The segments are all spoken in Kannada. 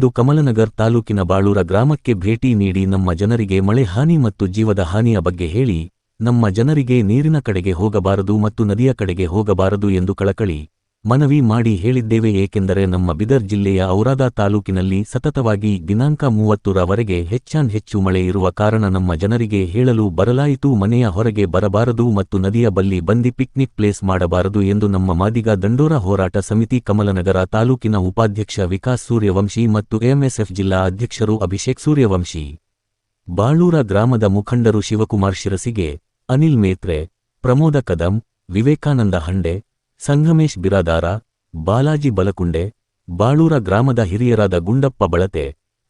ಇಂದು ಕಮಲನಗರ್ ತಾಲೂಕಿನ ಬಾಳೂರ ಗ್ರಾಮಕ್ಕೆ ಭೇಟಿ ನೀಡಿ ನಮ್ಮ ಜನರಿಗೆ ಮಳೆ ಹಾನಿ ಮತ್ತು ಜೀವದ ಹಾನಿಯ ಬಗ್ಗೆ ಹೇಳಿ, ನಮ್ಮ ಜನರಿಗೆ ನೀರಿನ ಕಡೆಗೆ ಹೋಗಬಾರದು ಮತ್ತು ನದಿಯ ಕಡೆಗೆ ಹೋಗಬಾರದು ಎಂದು ಕಳಕಳಿ. ಮನವಿ ಮಾಡಿ ಹೇಳಿದ್ದೇವೆ ಏಕೆಂದರೆ ನಮ್ಮ ಬಿದರ್ ಜಿಲ್ಲೆಯ ಔರಾದ ತಾಲೂಕಿನಲ್ಲಿ ಸತತವಾಗಿ ದಿನಾಂಕ ಮೂವತ್ತರವರೆಗೆ ಹೆಚ್ಚಾನ್ ಹೆಚ್ಚು ಮಳೆ ಇರುವ ಕಾರಣ ನಮ್ಮ ಜನರಿಗೆ ಹೇಳಲು ಬರಲಾಯಿತು, ಮನೆಯ ಹೊರಗೆ ಬರಬಾರದು ಮತ್ತು ನದಿಯ ಬಲ್ಲಿ ಬಂದಿ ಪಿಕ್ನಿಕ್ ಪ್ಲೇಸ್ ಮಾಡಬಾರದು ಎಂದು ನಮ್ಮ ಮಾದಿಗ ದಂಡೋರ ಹೋರಾಟ ಸಮಿತಿ ಕಮಲನಗರ ತಾಲೂಕಿನ ಉಪಾಧ್ಯಕ್ಷ ವಿಕಾಸ್ ಸೂರ್ಯವಂಶಿ ಮತ್ತು ಎಂಎಸ್ಎಫ್ ಜಿಲ್ಲಾ ಅಧ್ಯಕ್ಷರು ಅಭಿಷೇಕ್ ಸೂರ್ಯವಂಶಿ, ಬಾಳೂರ ಗ್ರಾಮದ ಮುಖಂಡರು ಶಿವಕುಮಾರ್ ಶಿರಸಿಗೆ, ಅನಿಲ್ ಮೇತ್ರೆ, ಪ್ರಮೋದ ಕದಂ, ವಿವೇಕಾನಂದ ಹಂಡೆ ಸಂಗಮೇಶ್ ಬಿರಾದಾರ, ಬಾಲಾಜಿ ಬಲಕುಂಡೆ, ಬಾಳೂರ ಗ್ರಾಮದ ಹಿರಿಯರಾದ ಗುಂಡಪ್ಪ ಬಳತೆ,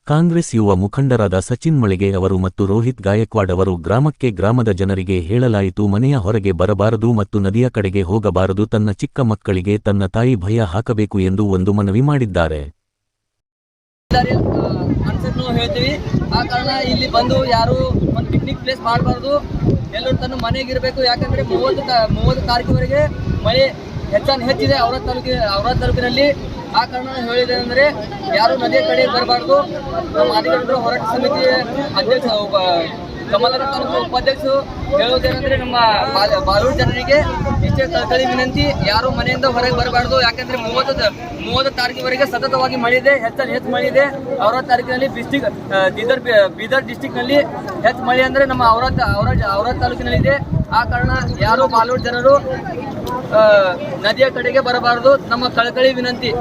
ಕಾಂಗ್ರೆಸ್ ಯುವ ಮುಖಂಡರಾದ ಸಚಿನ್ ಮಳಿಗೆ ಅವರು ಮತ್ತು ರೋಹಿತ್ ಗಾಯಕ್ವಾಡ್ ಅವರು ಗ್ರಾಮಕ್ಕೆ ಗ್ರಾಮದ ಜನರಿಗೆ ಹೇಳಲಾಯಿತು, ಮನೆಯ ಹೊರಗೆ ಬರಬಾರದು ಮತ್ತು ನದಿಯ ಕಡೆಗೆ ಹೋಗಬಾರದು, ತನ್ನ ಚಿಕ್ಕ ಮಕ್ಕಳಿಗೆ ತನ್ನ ತಾಯಿ ಭಯ ಹಾಕಬೇಕು ಎಂದು ಒಂದು ಮನವಿ ಮಾಡಿದ್ದಾರೆ. ಆ ಕಾರಣ ಇಲ್ಲಿ ಬಂದು ಯಾರು ಒಂದು ಪಿಕ್ನಿಕ್ ಪ್ಲೇಸ್ ಮಾಡಬಾರ್ದು. ಎಲ್ಲರೂ ತನ್ನ ಮನೆಗಿರಬೇಕು. ಯಾಕಂದ್ರೆ ಮೂವತ್ತು ಮೂವತ್ತು ತಾರೀಕುವರೆಗೆ ಮಳೆ ಹೆಚ್ಚಾನ್ ಹೆಚ್ಚಿದೆ ಅವರ ತಾಲೂಕಿನ ಅವರ ತಾಲೂಕಿನಲ್ಲಿ. ಆ ಕಾರಣ ಹೇಳಿದೆ ಯಾರು ನದಿಯ ಕಡೆ ಬರಬಾರ್ದು. ನಮ್ಮ ಅಧಿಕಾರಿಗಳು ಹೋರಾಟ ಸಮಿತಿ ಅಧ್ಯಕ್ಷ ಕಮಲರ ತಾಲೂಕು ಉಪಾಧ್ಯಕ್ಷರು ಹೇಳುವುದೇನೆಂದ್ರೆ ನಮ್ಮ ಬಾಲೂರು ಜನರಿಗೆ ಇಷ್ಟೇ ಕಳಕಳಿ ವಿನಂತಿ. ಯಾರು ಮನೆಯಿಂದ ಹೊರಗೆ ಬರಬಾರ್ದು. ಯಾಕಂದ್ರೆ ಮೂವತ್ತು ಮೂವತ್ತು ತಾರೀಕಿವರೆಗೆ ಸತತವಾಗಿ ಮಳೆ ಇದೆ ಹೆಚ್ಚು ಹೆಚ್ಚು ಮಳೆ ಇದೆ ಅವರ ತಾರೀಕಿನಲ್ಲಿ ಡಿಸ್ಟಿಕ್ ಬೀದರ್ ಬೀದರ್ ಡಿಸ್ಟಿಕ್ನಲ್ಲಿ ಹೆಚ್ಚು ಮಳೆ ಅಂದ್ರೆ ನಮ್ಮ ಅವರ ಅವರ ಅವರ ತಾಲೂಕಿನಲ್ಲಿ ಇದೆ ಆ ಕಾರಣ ಯಾರು ಬಾಲೂರು ಜನರು ನದಿಯ ಕಡೆಗೆ ಬರಬಾರದು. ನಮ್ಮ ಕಳಕಳಿ ವಿನಂತಿ.